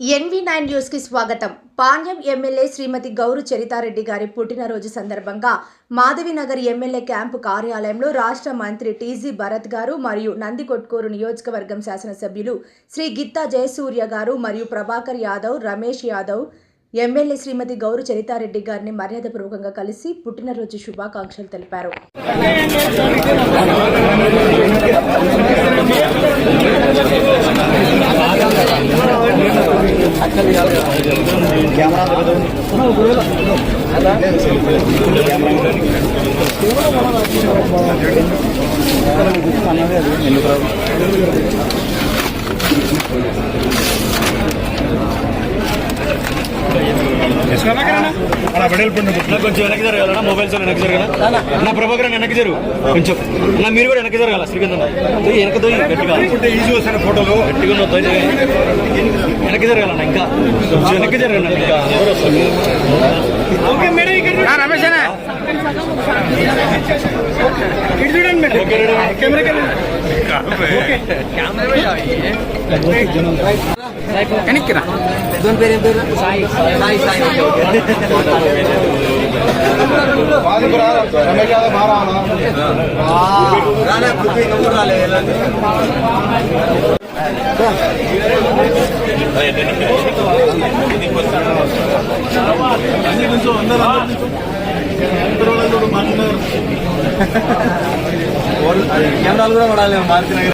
N V nine న్యూస్కి స్వాగతం. Panyam MLA శ్రీమతి గౌరు చరితారెడ్డి గారి పుట్టినరోజు సందర్భంగా మాధవినగర్ ఎమ్మెల్యే క్యాంపు కార్యాలయంలో రాష్ట్ర మంత్రి టీజీ భరత్ గారు మరియు నందికొట్కూరు నియోజకవర్గం శాసనసభ్యులు శ్రీ గిత్తా జయసూర్య గారు మరియు ప్రభాకర్ యాదవ్ రమేష్ యాదవ్ ఎమ్మెల్యే శ్రీమతి గౌరు చరితారెడ్డి గారిని మర్యాదపూర్వకంగా కలిసి పుట్టినరోజు శుభాకాంక్షలు తెలిపారు. అలా వెడల్పండి కొంచెం వెనక్కి జరగాలన్నా మొబైల్స్ వెనక్కి జరగాల నా ప్రభాకర్ వెనక్కి జరుగు కొంచెం. నా మీరు కూడా వెనక్కి జరగాల శ్రీకాంత్ వెనక దొయ్యి గట్టిగా. ఫోటోలు. గట్టిగా వెనక్కి జరగాలన్న ఇంకా. కొంచెం వెనక్కి ఇంకా. వస్తారు? ఓకే మేడం ఇక్కడ రమేష్ అన్న చూడండి మేడం. కెమెరా. వెనక్కిరా దోని పేరు ఏం పేరు సాయి సాయి సాయి రమేష్ యాదవ్ బాగా రాలే బుకింగ్ ఎవరు రాలే కెమెరాలు కూడా పడాలి మార్చిన